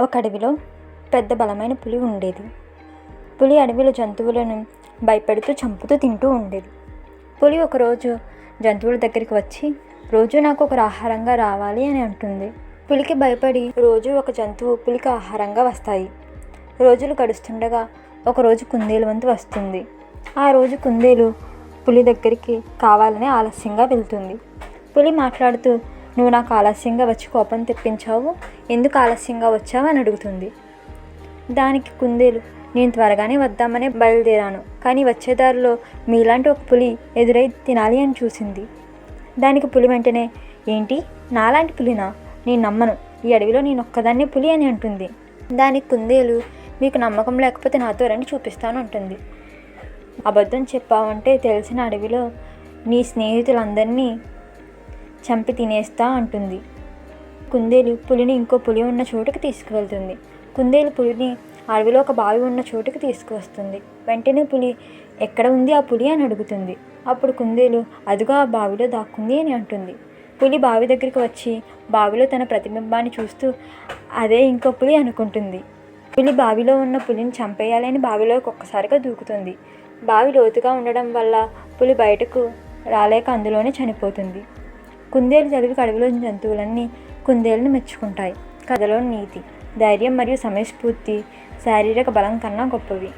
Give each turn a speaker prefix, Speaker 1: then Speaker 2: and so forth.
Speaker 1: ఒక అడవిలో పెద్ద బలమైన పులి ఉండేది. పులి అడవిలో జంతువులను భయపెడుతూ చంపుతూ తింటూ ఉండేది. పులి ఒకరోజు జంతువుల దగ్గరికి వచ్చి రోజు నాకు ఒక ఆహారంగా రావాలి అని అంటుంది. పులికి భయపడి రోజు ఒక జంతువు పులికి ఆహారంగా వస్తాయి. రోజులు గడుస్తుండగా ఒకరోజు కుందేలు వంతు వస్తుంది. ఆ రోజు కుందేలు పులి దగ్గరికి కావాలని ఆలస్యంగా వెళ్తుంది. పులి మాట్లాడుతూ నువ్వు నాకు ఆలస్యంగా వచ్చి కోపం తెప్పించావు? ఎందుకు ఆలస్యంగా వచ్చావు అని అడుగుతుంది. దానికి కుందేలు నేను త్వరగానే వద్దామని బయలుదేరాను. కానీ వచ్చే దారిలో మీలాంటి ఒక పులి ఎదురై తినాలి అని చూసింది. దానికి పులి వెంటనే ఏంటి? నాలాంటి పులినా? నేను నమ్మను. ఈ అడవిలో నేను ఒక్కదాన్నే పులి అని అంటుంది. దానికి కుందేలు మీకు నమ్మకం లేకపోతే నాతో రండి చూపిస్తాను అంటుంది. అబద్ధం చెప్పావంటే తెలిసిన అడవిలో నీ స్నేహితులందరినీ చంపి తినేస్తా అంటుంది. కుందేలు పులిని ఇంకో పులి ఉన్న చోటుకి తీసుకువెళ్తుంది. కుందేలు పులిని అడవిలో ఒక బావి ఉన్న చోటుకి తీసుకువస్తుంది. వెంటనే పులి ఎక్కడ ఉంది ఆ పులి? అని అడుగుతుంది. అప్పుడు కుందేలు అదిగో ఆ బావిలో దాక్కుంది అని అంటుంది. పులి బావి దగ్గరికి వచ్చి బావిలో తన ప్రతిబింబాన్ని చూస్తూ అదే ఇంకో పులి అనుకుంటుంది. పులి బావిలో ఉన్న పులిని చంపేయాలని బావిలోకి ఒక్కసారిగా దూకుతుంది. బావి లోతుగా ఉండడం వల్ల పులి బయటకు రాలేక అందులోనే చనిపోతుంది. కుందేలు చదివి అడవిలోని జంతువులన్నీ కుందేలను మెచ్చుకుంటాయి. కథలో నీతి ధైర్యం మరియు సమయస్ఫూర్తి శారీరక బలం కన్నా గొప్పవి.